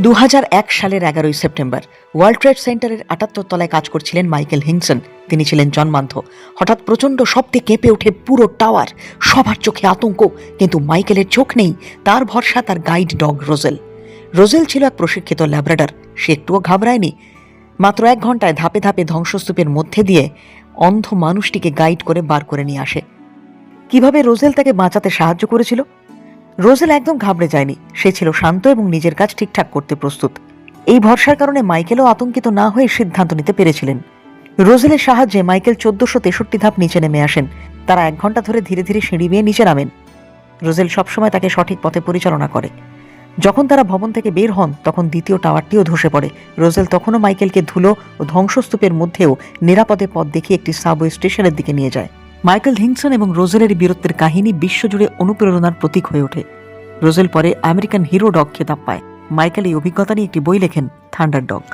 দু হাজার এক সালের এগারোই সেপ্টেম্বর, ওয়ার্ল্ড ট্রেড সেন্টারের আটাত্তর তলায় কাজ করছিলেন মাইকেল হিংসন। তিনি ছিলেন জন্মান্ধ। হঠাৎ প্রচণ্ড শব্দে কেঁপে ওঠে পুরো টাওয়ার। সবার চোখে আতঙ্ক, কিন্তু মাইকেলের চোখ নেই, তার ভরসা তার গাইড ডগ রোজেল। রোজেল ছিল এক প্রশিক্ষিত ল্যাব্রাডার সে একটুও ঘাবড়ায়নি। মাত্র এক ঘন্টায় ধাপে ধাপে ধ্বংসস্তূপের মধ্যে দিয়ে অন্ধ মানুষটিকে গাইড করে বার করে নিয়ে আসে। কীভাবে রোজেল তাকে বাঁচাতে সাহায্য করেছিল? রোজেল একদম ঘাবড়ে যায়নি। সে ছিল শান্ত এবং নিজের কাজ ঠিকঠাক করতে প্রস্তুত। এই ভরসার কারণে মাইকেলও আতঙ্কিত না হয়ে সিদ্ধান্ত নিতে পেরেছিলেন। রোজেলের সাহায্যে মাইকেল চোদ্দশো তেষট্টি ধাপ নিচে নেমে আসেন। তারা এক ঘণ্টা ধরে ধীরে ধীরে সিঁড়ি বেয়ে নিচে নামেন। রোজেল সবসময় তাকে সঠিক পথে পরিচালনা করে। যখন তারা ভবন থেকে বের হন, তখন দ্বিতীয় টাওয়ারটিও ধসে পড়ে। রোজেল তখনও মাইকেলকে ধুলো ও ধ্বংসস্তূপের মধ্যেও নিরাপদে পথ দেখিয়ে একটি সাবওয়ে স্টেশনের দিকে নিয়ে যায়। মাইকেল হিংসন এবং রোজেলের বীরত্বের কাহিনী বিশ্বজুড়ে অনুপ্রেরণার প্রতীক হয়ে ওঠে। রোজেল পরে আমেরিকান হিরো ডগ খেতাব পায় মাইকেল এই অভিজ্ঞতা নিয়ে একটি বই লেখেন থান্ডার ডগ